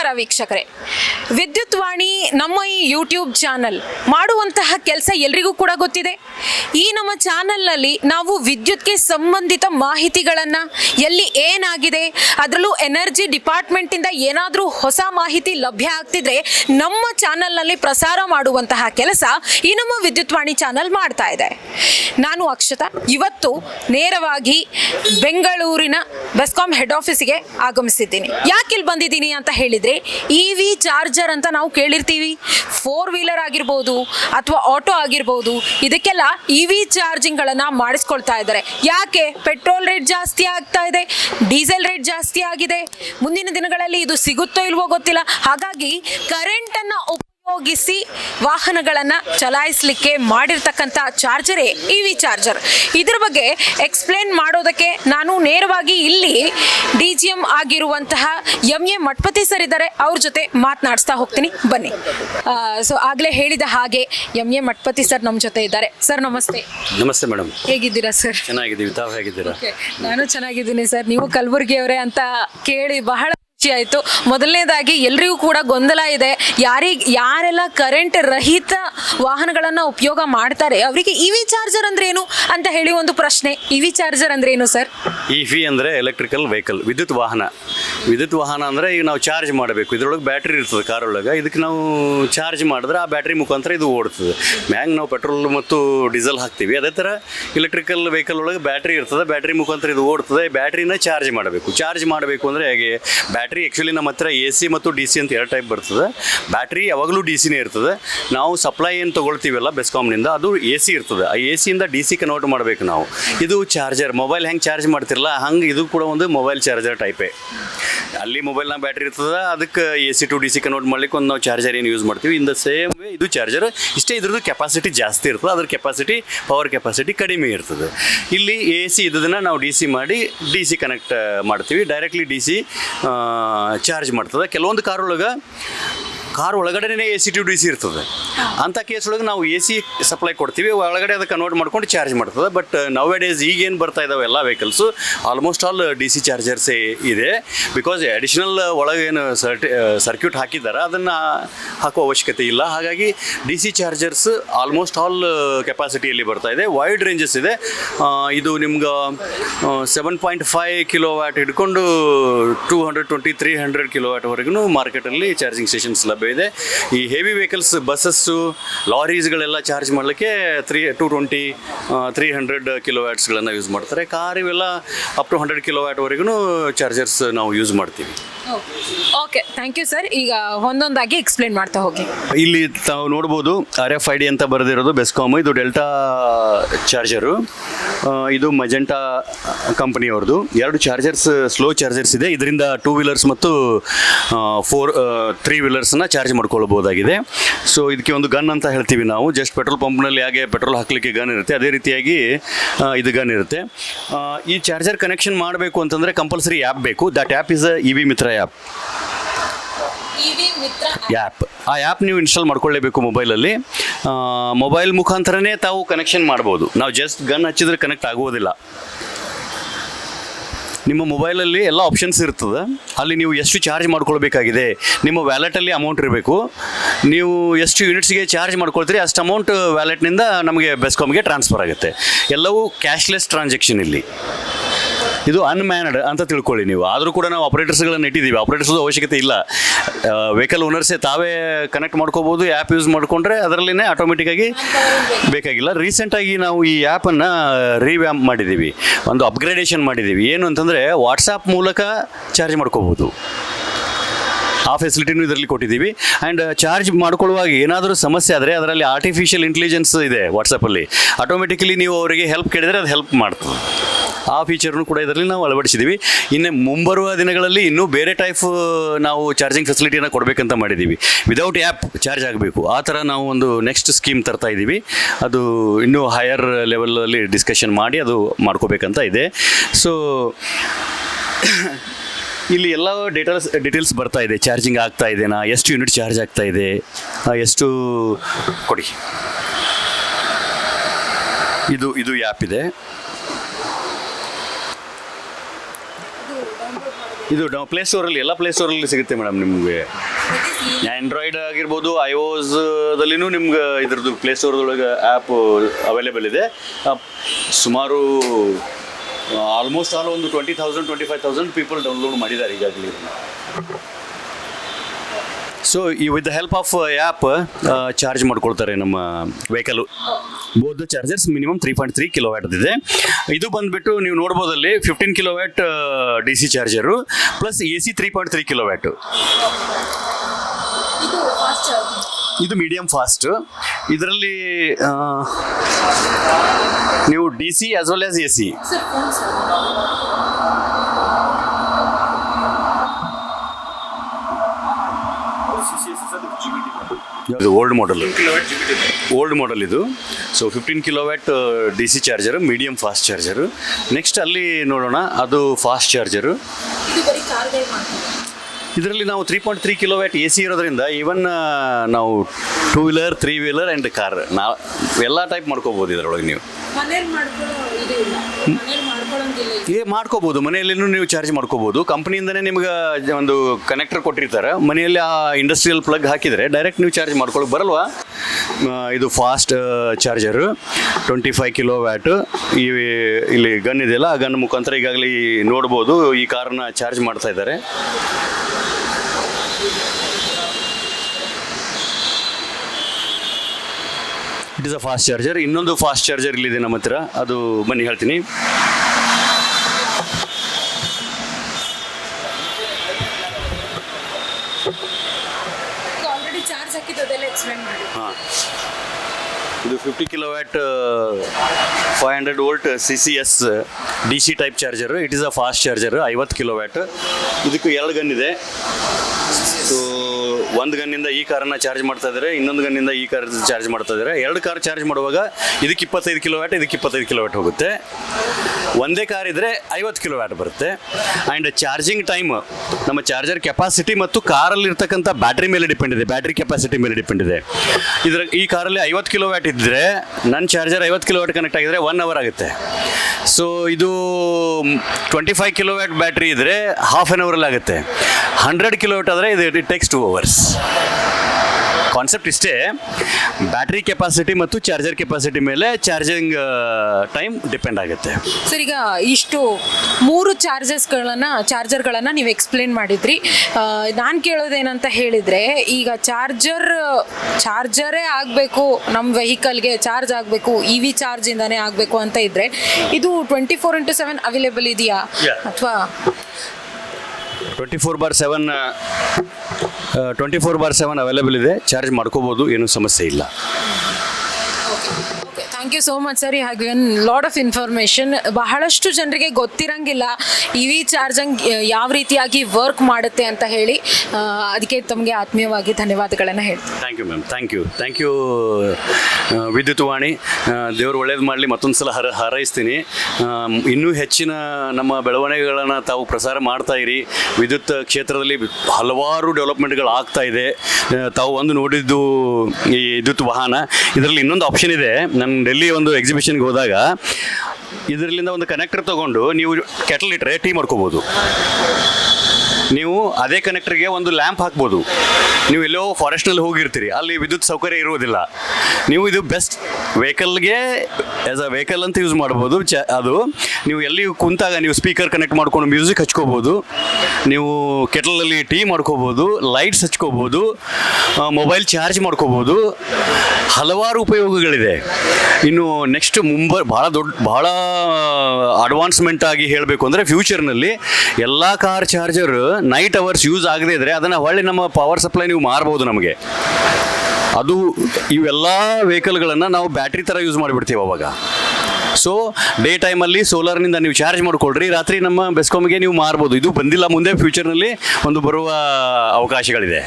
ನಮಸ್ಕಾರ ವೀಕ್ಷಕರೇ. ವಿದ್ಯುತ್ ವಾಣಿ ನಮ್ಮ ಈ ಯೂಟ್ಯೂಬ್ ಚಾನಲ್ ಮಾಡುವಂತಹ ಕೆಲಸ ಎಲ್ರಿಗೂ ಕೂಡ ಗೊತ್ತಿದೆ. ಈ ನಮ್ಮ ಚಾನಲ್ನಲ್ಲಿ ನಾವು ವಿದ್ಯುತ್ಗೆ ಸಂಬಂಧಿತ ಮಾಹಿತಿಗಳನ್ನು ಎಲ್ಲಿ ಏನಾಗಿದೆ, ಅದರಲ್ಲೂ ಎನರ್ಜಿ ಡಿಪಾರ್ಟ್ಮೆಂಟಿಂದ ಏನಾದರೂ ಹೊಸ ಮಾಹಿತಿ ಲಭ್ಯ ಆಗ್ತಿದ್ರೆ ನಮ್ಮ ಚಾನಲ್ನಲ್ಲಿ ಪ್ರಸಾರ ಮಾಡುವಂತಹ ಕೆಲಸ ಈ ನಮ್ಮ ವಿದ್ಯುತ್ ವಾಣಿ ಚಾನಲ್ ಮಾಡ್ತಾ ಇದೆ. ನಾನು ಅಕ್ಷತಾ, ಇವತ್ತು ನೇರವಾಗಿ ಬೆಂಗಳೂರಿನ ಬೆಸ್ಕಾಂ ಹೆಡ್ ಆಫೀಸಿಗೆ ಆಗಮಿಸಿದ್ದೀನಿ. ಯಾಕೆ ಇಲ್ಲಿ ಬಂದಿದ್ದೀನಿ ಅಂತ ಹೇಳಿದರೆ ಇ ವಿ ಚಾರ್ಜರ್ ಅಂತ ನಾವು ಕೇಳಿರ್ತೀವಿ. ಫೋರ್ ವೀಲರ್ ಆಗಿರ್ಬೋದು ಅಥವಾ ಆಟೋ ಆಗಿರ್ಬೋದು. ಇದಕ್ಕೆಲ್ಲ ಇ ವಿ ಚಾರ್ಜಿಂಗ್ಗಳನ್ನು ಮಾಡಿಸ್ಕೊಳ್ತಾ ಇದ್ದಾರೆ. ಯಾಕೆ? ಪೆಟ್ರೋಲ್ ರೇಟ್ ಜಾಸ್ತಿ ಆಗ್ತಾ ಇದೆ. ಡೀಸೆಲ್ ರೇಟ್ ಜಾಸ್ತಿ ಆಗಿದೆ. ಮುಂದಿನ ದಿನಗಳಲ್ಲಿ ಇದು ಸಿಗುತ್ತೋ ಇಲ್ವೋ ಗೊತ್ತಿಲ್ಲ. ಹಾಗಾಗಿ ಕರೆಂಟನ್ನು ಉಪಯೋಗಿಸಿ ವಾಹನಗಳನ್ನು ಚಲಾಯಿಸಲಿಕ್ಕೆ ಮಾಡಿರ್ತಕ್ಕಂಥ ಚಾರ್ಜರೇ ಇ ವಿ ಚಾರ್ಜರ್. ಇದ್ರ ಬಗ್ಗೆ ಎಕ್ಸ್ಪ್ಲೇನ್ ಮಾಡೋದಕ್ಕೆ ನಾನು ನೇರವಾಗಿ ಇಲ್ಲಿ ಡಿ ಜಿ ಎಂ ಆಗಿರುವಂತಹ ಎಂ ಎ ಮಠಪತಿ ಸರ್ ಇದ್ದಾರೆ ಅವ್ರ ಜೊತೆ ಮಾತನಾಡಿಸ್ತಾ ಹೋಗ್ತೀನಿ. ಬನ್ನಿ. ಸೊ ಆಗಲೇ ಹೇಳಿದ ಹಾಗೆ ಎಂ ಎ ಮಠಪತಿ ಸರ್ ನಮ್ಮ ಜೊತೆ ಇದ್ದಾರೆ. ಸರ್ ನಮಸ್ತೆ. ನಮಸ್ತೆ ಮೇಡಮ್ ಹೇಗಿದ್ದೀರಾ ಸರ್? ಚೆನ್ನಾಗಿದ್ದೀವಿ ತಾವು ಹೇಗಿದ್ದೀರಾ? ನಾನು ಚೆನ್ನಾಗಿದ್ದೀನಿ ಸರ್. ನೀವು ಕಲಬುರಗಿಯವರೇ ಅಂತ ಕೇಳಿ ಬಹಳ ಆಯಿತು ಮೊದಲನೇದಾಗಿ ಎಲ್ರಿಗೂ ಕೂಡ ಗೊಂದಲ ಇದೆ. ಯಾರಿಗೆ, ಯಾರೆಲ್ಲ ಕರೆಂಟ್ ರಹಿತ ವಾಹನಗಳನ್ನು ಉಪಯೋಗ ಮಾಡ್ತಾರೆ, ಅವರಿಗೆ ಇ ವಿ ಚಾರ್ಜರ್ ಅಂದ್ರೆ ಏನು ಅಂತ ಹೇಳಿ ಒಂದು ಪ್ರಶ್ನೆ. ಇ ವಿ ಚಾರ್ಜರ್ ಅಂದ್ರೆ ಏನು ಸರ್ ಇ ವಿ ಅಂದರೆ ಎಲೆಕ್ಟ್ರಿಕಲ್ ವೆಹಿಕಲ್ ವಿದ್ಯುತ್ ವಾಹನ. ವಿದ್ಯುತ್ ವಾಹನ ಅಂದರೆ ಈಗ ನಾವು ಚಾರ್ಜ್ ಮಾಡಬೇಕು. ಇದರೊಳಗೆ ಬ್ಯಾಟ್ರಿ ಇರ್ತದೆ ಕಾರೊಳಗೆ. ಇದಕ್ಕೆ ನಾವು ಚಾರ್ಜ್ ಮಾಡಿದ್ರೆ ಆ ಬ್ಯಾಟ್ರಿ ಮುಖಾಂತರ ಇದು ಓಡ್ತದೆ ಮ್ಯಾಂಗ್ ನಾವು ಪೆಟ್ರೋಲ್ ಮತ್ತು ಡೀಸೆಲ್ ಹಾಕ್ತೀವಿ. ಅದೇ ಥರ ಇಲೆಕ್ಟ್ರಿಕಲ್ ವೆಹಿಕಲ್ ಒಳಗೆ ಬ್ಯಾಟ್ರಿ ಇರ್ತದೆ. ಬ್ಯಾಟ್ರಿ ಮುಖಾಂತರ ಇದು ಓಡ್ತದೆ ಬ್ಯಾಟ್ರಿನ ಚಾರ್ಜ್ ಮಾಡಬೇಕು. ಚಾರ್ಜ್ ಮಾಡಬೇಕು ಅಂದರೆ ಹೇಗೆ? ಬ್ಯಾಟ್ರಿ ಆ್ಯಕ್ಚುಲಿ ನಮ್ಮ ಹತ್ರ ಎ ಸಿ ಮತ್ತು ಡಿ ಸಿ ಅಂತ ಎರಡು ಟೈಪ್ ಬರ್ತದೆ. ಬ್ಯಾಟ್ರಿ ಯಾವಾಗಲೂ ಡಿ ಸಿನೇ ಇರ್ತದೆ. ನಾವು ಸಪ್ಲೈ ಏನು ತೊಗೊಳ್ತೀವಲ್ಲ ಬೆಸ್ಕಾಮ್ನಿಂದ ಅದು ಎ ಸಿ ಇರ್ತದೆ. ಆ ಎ ಸಿಯಿಂದ ಡಿ ಸಿ ಕನ್ವರ್ಟ್ ಮಾಡಬೇಕು ನಾವು. ಇದು ಚಾರ್ಜರ್ ಮೊಬೈಲ್ ಹೆಂಗೆ ಚಾರ್ಜ್ ಮಾಡ್ತಿರಲ್ಲ? ಹಂಗೆ ಇದು ಕೂಡ ಒಂದು ಮೊಬೈಲ್ ಚಾರ್ಜರ್ ಟೈಪೇ ಅಲ್ಲಿ ಮೊಬೈಲ್ನ ಬ್ಯಾಟ್ರಿ ಇರ್ತದೆ, ಅದಕ್ಕೆ A C to D C convert ಮಾಡ್ಲಿಕ್ಕೆ ಒಂದು ನಾವು ಚಾರ್ಜರ್ ಏನು ಯೂಸ್ ಮಾಡ್ತೀವಿ. ಇನ್ ದ ಸೇಮ್ ವೇ ಇದು ಚಾರ್ಜರ್ ಇಷ್ಟೇ ಇದ್ರದ್ದು ಕೆಪಾಸಿಟಿ ಜಾಸ್ತಿ ಇರ್ತದೆ, ಅದ್ರ ಕೆಪಾಸಿಟಿ ಪವರ್ ಕೆಪಾಸಿಟಿ ಕಡಿಮೆ ಇರ್ತದೆ. ಇಲ್ಲಿ ಎ ಸಿ ಇದ್ದದನ್ನು ನಾವು ಡಿ ಸಿ ಮಾಡಿ ಡಿ ಸಿ ಕನೆಕ್ಟ್ ಮಾಡ್ತೀವಿ. ಡೈರೆಕ್ಟ್ಲಿ ಡಿ ಸಿ ಚಾರ್ಜ್ ಮಾಡ್ತದೆ. ಕೆಲವೊಂದು ಕಾರ್ ಒಳಗೆ car ಒಳಗಡೆನೇ A C to D C ಇರ್ತದೆ. ಅಂಥ ಕೇಸ್ ಒಳಗೆ ನಾವು ಎ ಸಿ ಸಪ್ಲೈ ಕೊಡ್ತೀವಿ, ಒಳಗಡೆ ಅದಕ್ಕೆ ಕನ್ವರ್ಟ್ ಮಾಡ್ಕೊಂಡು ಚಾರ್ಜ್ ಮಾಡ್ತದೆ. ಬಟ್ ನವ್ ಡೇಸ್ ಈಗೇನು ಬರ್ತಾ ಇದಾವೆ ಎಲ್ಲ vehicles almost all D C ಚಾರ್ಜರ್ಸೇ ಇದೆ. ಬಿಕಾಸ್ ಅಡಿಷನಲ್ ಒಳಗೇನು ಸರ್ಟಿ ಸರ್ಕ್ಯೂಟ್ ಹಾಕಿದ್ದಾರೆ, ಅದನ್ನು ಹಾಕುವ ಅವಶ್ಯಕತೆ ಇಲ್ಲ. ಹಾಗಾಗಿ D C chargers almost all ಕೆಪಾಸಿಟಿಯಲ್ಲಿ ಬರ್ತಾ ಇದೆ. ವೈಡ್ ರೇಂಜಸ್ ಇದೆ. ಇದು ನಿಮ್ಗೆ seven point five kilo watt ಹಿಡ್ಕೊಂಡು two hundred twenty three hundred kilo ವ್ಯಾಟ್ವರೆಗೂ ಮಾರ್ಕೆಟಲ್ಲಿ ಚಾರ್ಜಿಂಗ್ ಸ್ಟೇಷನ್ಸ್ ಲಭ್ಯ ಇದೆ. ಈ ಹೆವಿ ವೆಹಿಕಲ್ಸ್ ಬಸ್ಸಸ್ಸು ಲಾರೀಸ್ಗಳೆಲ್ಲ ಚಾರ್ಜ್ ಮಾಡಲಿಕ್ಕೆ three to twenty three hundred kilo ವ್ಯಾಟ್ಸ್ಗಳನ್ನು use ಮಾಡ್ತಾರೆ. ಕಾರ್ ಇವೆಲ್ಲ ಅಪ್ ಟು ಹಂಡ್ರೆಡ್ ಕಿಲೋ ವ್ಯಾಟ್ವರೆಗೂ ಚಾರ್ಜರ್ಸ್ ನಾವು ಯೂಸ್ ಮಾಡ್ತೀವಿ. ಓಕೆ ಥ್ಯಾಂಕ್ ಯು ಸರ್ ಈಗ ಒಂದೊಂದಾಗಿ ಎಕ್ಸ್ಪ್ಲೇನ್ ಮಾಡ್ತಾ ಹೋಗಿ. ಇಲ್ಲಿ ತಾವು ನೋಡ್ಬೋದು ಆರ್ ಎಫ್ ಐ ಡಿ ಅಂತ ಬರೆದಿರೋದು ಬೆಸ್ಕಾಮ್ ಇದು ಡೆಲ್ಟಾ ಚಾರ್ಜರು ಇದು ಮಜೆಂಟಾ ಕಂಪನಿಯವ್ರದ್ದು ಎರಡು ಚಾರ್ಜರ್ಸ್ ಸ್ಲೋ ಚಾರ್ಜರ್ಸ್ ಇದೆ. ಇದರಿಂದ ಟೂ ವೀಲರ್ಸ್ ಮತ್ತು ಫೋರ್ ತ್ರೀ ವೀಲರ್ಸ್ನ ಚಾರ್ಜ್ ಮಾಡ್ಕೊಳ್ಬೋದಾಗಿದೆ. ಸೊ ಇದಕ್ಕೆ ಒಂದು ಗನ್ ಅಂತ ಹೇಳ್ತೀವಿ ನಾವು. ಜಸ್ಟ್ ಪೆಟ್ರೋಲ್ ಪಂಪ್ನಲ್ಲಿ ಹಾಗೆ ಪೆಟ್ರೋಲ್ ಹಾಕಲಿಕ್ಕೆ ಗನ್ ಇರುತ್ತೆ. ಅದೇ ರೀತಿಯಾಗಿ ಇದು ಗನ್ ಇರುತ್ತೆ. ಈ ಚಾರ್ಜರ್ ಕನೆಕ್ಷನ್ ಮಾಡಬೇಕು ಅಂತಂದರೆ ಕಂಪಲ್ಸರಿ ಆ್ಯಪ್ ಬೇಕು. That app is a E V Mitra app app ಆ ಆ್ಯಪ್ ನೀವು ಇನ್ಸ್ಟಾಲ್ ಮಾಡ್ಕೊಳ್ಳೇಬೇಕು ಮೊಬೈಲಲ್ಲಿ ಮೊಬೈಲ್ ಮುಖಾಂತರನೇ ತಾವು ಕನೆಕ್ಷನ್ ಮಾಡ್ಬೋದು. ನಾವು ಜಸ್ಟ್ ಗನ್ ಹಚ್ಚಿದ್ರೆ ಕನೆಕ್ಟ್ ಆಗುವುದಿಲ್ಲ. ನಿಮ್ಮ ಮೊಬೈಲಲ್ಲಿ ಎಲ್ಲ ಆಪ್ಷನ್ಸ್ ಇರ್ತದೆ. ಅಲ್ಲಿ ನೀವು ಎಷ್ಟು ಚಾರ್ಜ್ ಮಾಡ್ಕೊಳ್ಬೇಕಾಗಿದೆ, ನಿಮ್ಮ ವ್ಯಾಲೆಟಲ್ಲಿ ಅಮೌಂಟ್ ಇರಬೇಕು. ನೀವು ಎಷ್ಟು ಯೂನಿಟ್ಸ್ಗೆ ಚಾರ್ಜ್ ಮಾಡ್ಕೊಳ್ತೀರಿ, ಅಷ್ಟು ಅಮೌಂಟ್ ವ್ಯಾಲೆಟ್ನಿಂದ ನಮಗೆ ಬೆಸ್ಕಾಮ್ಗೆ ಟ್ರಾನ್ಸ್ಫರ್ ಆಗುತ್ತೆ. ಎಲ್ಲವೂ ಕ್ಯಾಶ್ಲೆಸ್ ಟ್ರಾನ್ಸಾಕ್ಷನ್ ಇಲ್ಲಿ. ಇದು ಅನ್ಮ್ಯಾನ್ಡ್ ಅಂತ ತಿಳ್ಕೊಳ್ಳಿ ನೀವು. ಆದರೂ ಕೂಡ ನಾವು ಆಪ್ರೇಟರ್ಸ್ಗಳನ್ನು ಇಟ್ಟಿದ್ದೀವಿ. ಆಪರೇಟರ್ಸ್ ಅವಶ್ಯಕತೆ ಇಲ್ಲ. ವೆಹಿಕಲ್ ಓನರ್ಸೇ ತಾವೇ ಕನೆಕ್ಟ್ ಮಾಡ್ಕೋಬೋದು ಆ್ಯಪ್ ಯೂಸ್ ಮಾಡಿಕೊಂಡ್ರೆ ಅದರಲ್ಲಿನೇ ಆಟೋಮೆಟಿಕ್ಕಾಗಿ ಬೇಕಾಗಿಲ್ಲ. ರೀಸೆಂಟಾಗಿ ನಾವು ಈ ಆ್ಯಪನ್ನು ರಿವ್ಯಾಮ್ ಮಾಡಿದ್ದೀವಿ. ಒಂದು ಅಪ್ಗ್ರೇಡೇಷನ್ ಮಾಡಿದ್ದೀವಿ. ಏನು ಅಂತಂದರೆ ವಾಟ್ಸಾಪ್ ಮೂಲಕ ಚಾರ್ಜ್ ಮಾಡ್ಕೋಬೋದು. ಆ ಫೆಸಿಲಿಟಿನೂ ಇದರಲ್ಲಿ ಕೊಟ್ಟಿದ್ದೀವಿ. ಆ್ಯಂಡ್ ಚಾರ್ಜ್ ಮಾಡ್ಕೊಳ್ಳುವಾಗ ಏನಾದರೂ ಸಮಸ್ಯೆ ಆದರೆ ಅದರಲ್ಲಿ ಆರ್ಟಿಫಿಷಿಯಲ್ ಇಂಟೆಲಿಜೆನ್ಸ್ ಇದೆ ವಾಟ್ಸಪ್ಪಲ್ಲಿ ಆಟೋಮೆಟಿಕಲಿ ನೀವು ಅವರಿಗೆ ಹೆಲ್ಪ್ ಕೇಳಿದರೆ ಅದು ಹೆಲ್ಪ್ ಮಾಡ್ತದೆ. ಆ ಫೀಚರ್ನು ಕೂಡ ಇದರಲ್ಲಿ ನಾವು ಅಳವಡಿಸಿದ್ದೀವಿ ಇನ್ನು ಮುಂಬರುವ ದಿನಗಳಲ್ಲಿ ಇನ್ನೂ ಬೇರೆ ಟೈಪ್ ನಾವು ಚಾರ್ಜಿಂಗ್ ಫೆಸಿಲಿಟಿಯನ್ನು ಕೊಡಬೇಕಂತ ಮಾಡಿದ್ದೀವಿ ವಿದೌಟ್ ಆ್ಯಪ್ ಚಾರ್ಜ್ ಆಗಬೇಕು. ಆ ಥರ ನಾವು ಒಂದು ನೆಕ್ಸ್ಟ್ ಸ್ಕೀಮ್ ತರ್ತಾ ಇದ್ದೀವಿ ಅದು ಇನ್ನೂ ಹೈಯರ್ ಲೆವೆಲಲ್ಲಿ ಡಿಸ್ಕಷನ್ ಮಾಡಿ ಅದು ಮಾಡ್ಕೋಬೇಕಂತ ಇದೆ. ಸೊ ಇಲ್ಲಿ ಎಲ್ಲ ಡೀಟೇಲ್ಸ್ ಡೀಟೇಲ್ಸ್ ಬರ್ತಾ ಇದೆ. ಚಾರ್ಜಿಂಗ್ ಆಗ್ತಾ ಇದೆನಾ? ಎಷ್ಟು ಯೂನಿಟ್ ಚಾರ್ಜ್ ಆಗ್ತಾ ಇದೆ? ಎಷ್ಟು ಕೊಡಿ. ಇದು ಇದು ಆ್ಯಪ್ ಇದೆ. ಇದು ನಾವು ಪ್ಲೇ ಸ್ಟೋರಲ್ಲಿ ಎಲ್ಲ ಪ್ಲೇ ಸ್ಟೋರಲ್ಲಿ ಸಿಗುತ್ತೆ ಮೇಡಮ್ ನಿಮಗೆ. ಆಂಡ್ರಾಯ್ಡ್ ಆಗಿರ್ಬೋದು ಐ ದಲ್ಲಿನೂ ನಿಮ್ಗೆ ಇದ್ರದ್ದು ಪ್ಲೇ ಸ್ಟೋರ್ದೊಳಗೆ ಆ್ಯಪ್ ಅವೈಲೇಬಲ್ ಇದೆ. ಸುಮಾರು ಆಲ್ಮೋಸ್ಟ್ ಆಲ್ ಒಂದು twenty thousand twenty five thousand people download ಮಾಡಿದ್ದಾರೆ ಈಗಾಗಲೇ. ಸೊ ಈ with the help of app charge ಮಾಡ್ಕೊಳ್ತಾರೆ ನಮ್ಮ ವೆಹಿಕಲು ಬೋದ್ chargers minimum three point three kilo ಇದೆ. ಇದು ಬಂದುಬಿಟ್ಟು ನೀವು ನೋಡ್ಬೋದಲ್ಲಿ fifteen kilowatt D C charger plus A C three point three kilowatt ಇದು ಮೀಡಿಯಂ ಫಾಸ್ಟ್ ಇದರಲ್ಲಿ ನೀವು D C as well as A C ಇದು ಓಲ್ಡ್ ಮಾಡೆಲ್ ಓಲ್ಡ್ ಮಾಡೆಲ್ ಇದು. So fifteen kilowatt D C charger medium fast charger next ಅಲ್ಲಿ ನೋಡೋಣ ಅದು fast charger ಇದರಲ್ಲಿ ನಾವು three point three kilowatt A C ಇರೋದ್ರಿಂದ ಈವನ್ ನಾವು two wheeler three wheeler and car ನಾ ಎಲ್ಲ ಟೈಪ್ ಮಾಡ್ಕೋಬೋದು ಇದರೊಳಗೆ ನೀವು. ಇದು ಮಾಡ್ಕೋಬೋದು. ಮನೆಯಲ್ಲಿನೂ ನೀವು ಚಾರ್ಜ್ ಮಾಡ್ಕೋಬಹುದು ಕಂಪ್ನಿಯಿಂದನೇ ನಿಮ್ಗೆ ಒಂದು ಕನೆಕ್ಟರ್ ಕೊಟ್ಟಿರ್ತಾರೆ. ಮನೆಯಲ್ಲಿ ಆ ಇಂಡಸ್ಟ್ರಿಯಲ್ ಪ್ಲಗ್ ಹಾಕಿದರೆ ಡೈರೆಕ್ಟ್ ನೀವು ಚಾರ್ಜ್ ಮಾಡ್ಕೊಳಕ್ ಬರಲ್ವಾ? ಇದು fast charger twenty five kilowatt ಈ ಇಲ್ಲಿ ಗನ್ ಇದೆಯಲ್ಲ ಆ ಗನ್ ಮುಖಾಂತರ ಈಗಾಗಲೇ ನೋಡ್ಬೋದು. ಈ ಕಾರನ್ನ ಚಾರ್ಜ್ ಮಾಡ್ತಾ ಇದ್ದಾರೆ. It is a fast charger ಇನ್ನೊಂದು ಫಾಸ್ಟ್ ಚಾರ್ಜರ್ ಇಲ್ಲಿದೆ ನಮ್ಮ ಹತ್ರ. ಅದು ಬನ್ನಿ ಹೇಳ್ತೀನಿ. ಹಾಂ. ಇದು fifty kilowatt five hundred volt C C S D C type charger it is a fast charger ಐವತ್ತು ಕಿಲೋ ವ್ಯಾಟ್ ಇದಕ್ಕೂ ಎರಡು ಗನ್ ಇದೆ. ಸೊ ಒಂದು ಗನ್ನಿಂದ ಈ ಕಾರನ್ನ ಚಾರ್ಜ್ ಮಾಡ್ತಾ ಇದ್ದಾರೆ ಇನ್ನೊಂದು ಗನ್ನಿಂದ ಈ ಕಾರ್ ಚಾರ್ಜ್ ಮಾಡ್ತಾ ಇದ್ದಾರೆ ಎರಡು ಕಾರ್ ಚಾರ್ಜ್ ಮಾಡುವಾಗ ಇದಕ್ಕೆ ಇಪ್ಪತ್ತೈದು ಕಿಲೋ ವ್ಯಾಟ್ ಇದಕ್ಕೆ ಇಪ್ಪತ್ತೈದು ಕಿಲೋ ವ್ಯಾಟ್ ಹೋಗುತ್ತೆ. ಒಂದೇ ಕಾರ್ ಇದ್ದರೆ ಐವತ್ತು ಕಿಲೋ ವ್ಯಾಟ್ ಬರುತ್ತೆ. ಆ್ಯಂಡ್ ಚಾರ್ಜಿಂಗ್ ಟೈಮ್, ನಮ್ಮ ಚಾರ್ಜರ್ ಕೆಪಾಸಿಟಿ ಮತ್ತು ಕಾರಲ್ಲಿ ಇರ್ತಕ್ಕಂಥ ಬ್ಯಾಟ್ರಿ ಮೇಲೆ ಡಿಪೆಂಡ್ ಇದೆ. ಬ್ಯಾಟ್ರಿ ಕೆಪಾಸಿಟಿ ಮೇಲೆ ಡಿಪೆಂಡ್ ಇದೆ. ಇದರ ಈ ಕಾರಲ್ಲಿ ಐವತ್ತು ಕಿಲೋ ವ್ಯಾಟ್ ಇದ್ದರೆ ನನ್ನ ಚಾರ್ಜರ್ ಐವತ್ತು ಕಿಲೋ ವ್ಯಾಟ್ ಕನೆಕ್ಟ್ ಆಗಿದ್ರೆ ಒನ್ ಅವರ್ ಆಗುತ್ತೆ. ಸೊ ಇದು twenty five kilo watt battery ಇದ್ದರೆ ಹಾಫ್ ಆನ್ ಅವರಲ್ಲಿ ಆಗುತ್ತೆ. ಹಂಡ್ರೆಡ್ ಕಿಲೋ ವ್ಯಾಟ್ ಆದರೆ ಇದು it takes two hours concept ಇಷ್ಟೇ. ಬ್ಯಾಟ್ರಿ ಕೆಪಾಸಿಟಿ ಮತ್ತು ಚಾರ್ಜರ್ ಕೆಪಾಸಿಟಿ ಮೇಲೆ ಚಾರ್ಜಿಂಗ್ ಟೈಮ್ ಡಿಪೆಂಡ್ ಆಗುತ್ತೆ. ಸರ್ ಈಗ ಇಷ್ಟು ಮೂರು ಚಾರ್ಜಸ್ಗಳನ್ನು ಚಾರ್ಜರ್ಗಳನ್ನು ನೀವು ಎಕ್ಸ್ಪ್ಲೇನ್ ಮಾಡಿದ್ರಿ. ನಾನು ಕೇಳೋದೇನಂತ ಹೇಳಿದರೆ ಈಗ ಚಾರ್ಜರ್ ಚಾರ್ಜರೇ ಆಗಬೇಕು ನಮ್ಮ ವೆಹಿಕಲ್ಗೆ ಚಾರ್ಜ್ ಆಗಬೇಕು ಇ ವಿ ಚಾರ್ಜಿಂದನೇ ಆಗಬೇಕು ಅಂತ ಇದ್ದರೆ ಇದು twenty four into seven available ಇದೆಯಾ ಅಥವಾ twenty four bar seven twenty four bar seven available ಇದೆ. ಚಾರ್ಜ್ ಮಾಡ್ಕೋಬೋದು, ಏನೂ ಸಮಸ್ಯೆ ಇಲ್ಲ. You so much sir you have given lot of information ಬಹಳಷ್ಟು ಜನರಿಗೆ ಗೊತ್ತಿರಂಗಿಲ್ಲ. ಇ ವಿ ಚಾರ್ಜಂಗ್ ಯಾವ ರೀತಿಯಾಗಿ ವರ್ಕ್ ಮಾಡುತ್ತೆ ಅಂತ ಹೇಳಿ ಅದಕ್ಕೆ ತಮಗೆ ಆತ್ಮೀಯವಾಗಿ ಧನ್ಯವಾದಗಳನ್ನು ಹೇಳ್ತೀನಿ. Thank you ma'am thank you thank you ವಿದ್ಯುತ್ ವಾಣಿ. ದೇವರು ಒಳ್ಳೇದು ಮಾಡಲಿ, ಮತ್ತೊಂದು ಸಲ ಹರ, ಹಾರೈಸ್ತೀನಿ. ಇನ್ನೂ ಹೆಚ್ಚಿನ ನಮ್ಮ ಬೆಳವಣಿಗೆಗಳನ್ನು ತಾವು ಪ್ರಸಾರ ಮಾಡ್ತಾ ಇರಿ. ವಿದ್ಯುತ್ ಕ್ಷೇತ್ರದಲ್ಲಿ ಹಲವಾರು ಡೆವಲಪ್ಮೆಂಟ್ಗಳು ಆಗ್ತಾ ಇದೆ. ತಾವು ಒಂದು ನೋಡಿದ್ದು ಈ ವಿದ್ಯುತ್ ವಾಹನ. ಇದರಲ್ಲಿ ಇನ್ನೊಂದು ಆಪ್ಷನ್ ಇದೆ. ನಾನು ಡೆಲ್ಲಿ ಒಂದು ಎಕ್ಸಿಬಿಷನ್ಗೆ ಹೋದಾಗ ಇದರಲ್ಲಿಂದ ಒಂದು ಕನೆಕ್ಟರ್ ತಗೊಂಡು ನೀವು ಕೆಟಲ್ ಇಟ್ಟರೆ ಟೀ ಮಾಡ್ಕೋಬೋದು. ನೀವು ಅದೇ ಕನೆಕ್ಟರ್ಗೆ ಒಂದು ಲ್ಯಾಂಪ್ ಹಾಕ್ಬೋದು. ನೀವು ಎಲ್ಲೋ ಫಾರೆಸ್ಟ್ನಲ್ಲಿ ಹೋಗಿರ್ತೀರಿ, ಅಲ್ಲಿ ವಿದ್ಯುತ್ ಸೌಕರ್ಯ ಇರುವುದಿಲ್ಲ. ನೀವು ಇದು ಬೆಸ್ಟ್ ವೆಹಿಕಲ್ಗೆ ಆ್ಯಸ್ ಅ ವೆಹಿಕಲ್ ಅಂತ ಯೂಸ್ ಮಾಡ್ಬೋದು. ಚ, ಅದು ನೀವು ಎಲ್ಲಿ ಕುಂತಾಗ ನೀವು ಸ್ಪೀಕರ್ ಕನೆಕ್ಟ್ ಮಾಡ್ಕೊಂಡು ಮ್ಯೂಸಿಕ್ ಹಚ್ಕೋಬೋದು, ನೀವು ಕೆಟಲಲ್ಲಿ ಟೀ ಮಾಡ್ಕೋಬೋದು ಲೈಟ್ಸ್ ಹಚ್ಕೋಬೋದು ಮೊಬೈಲ್ ಚಾರ್ಜ್ ಮಾಡ್ಕೋಬೋದು. ಹಲವಾರು ಉಪಯೋಗಗಳಿದೆ. ಇನ್ನು ನೆಕ್ಸ್ಟ್ ಮುಂಬ ಭಾಳ ದೊಡ್ಡ ಭಾಳ ಅಡ್ವಾನ್ಸ್ಮೆಂಟ್ ಆಗಿ ಹೇಳಬೇಕು ಅಂದರೆ ಫ್ಯೂಚರ್ನಲ್ಲಿ ಎಲ್ಲ car charger night hours use ಆಗದೇ ಇದ್ದರೆ ಅದನ್ನು ಹೊಳ್ಳಿ ನಮ್ಮ ಪವರ್ ಸಪ್ಲೈ ನೀವು ಮಾರ್ಬೋದು ನಮಗೆ. ಅದು ಇವೆಲ್ಲ ವೆಹಿಕಲ್ಗಳನ್ನು ನಾವು ಬ್ಯಾಟ್ರಿ ಥರ ಯೂಸ್ ಮಾಡಿಬಿಡ್ತೀವಿ ಅವಾಗ. ಸೊ ಡೇ ಟೈಮಲ್ಲಿ ಸೋಲಾರ್ನಿಂದ ನೀವು ಚಾರ್ಜ್ ಮಾಡ್ಕೊಳ್ರಿ, ರಾತ್ರಿ ನಮ್ಮ ಬೆಸ್ಕಾಮ್ಗೆ ನೀವು ಮಾರ್ಬೋದು. ಇದು ಬಂದಿಲ್ಲ ಮುಂದೆ ಫ್ಯೂಚರ್ನಲ್ಲಿ ಒಂದು ಬರುವ ಅವಕಾಶಗಳಿದೆ.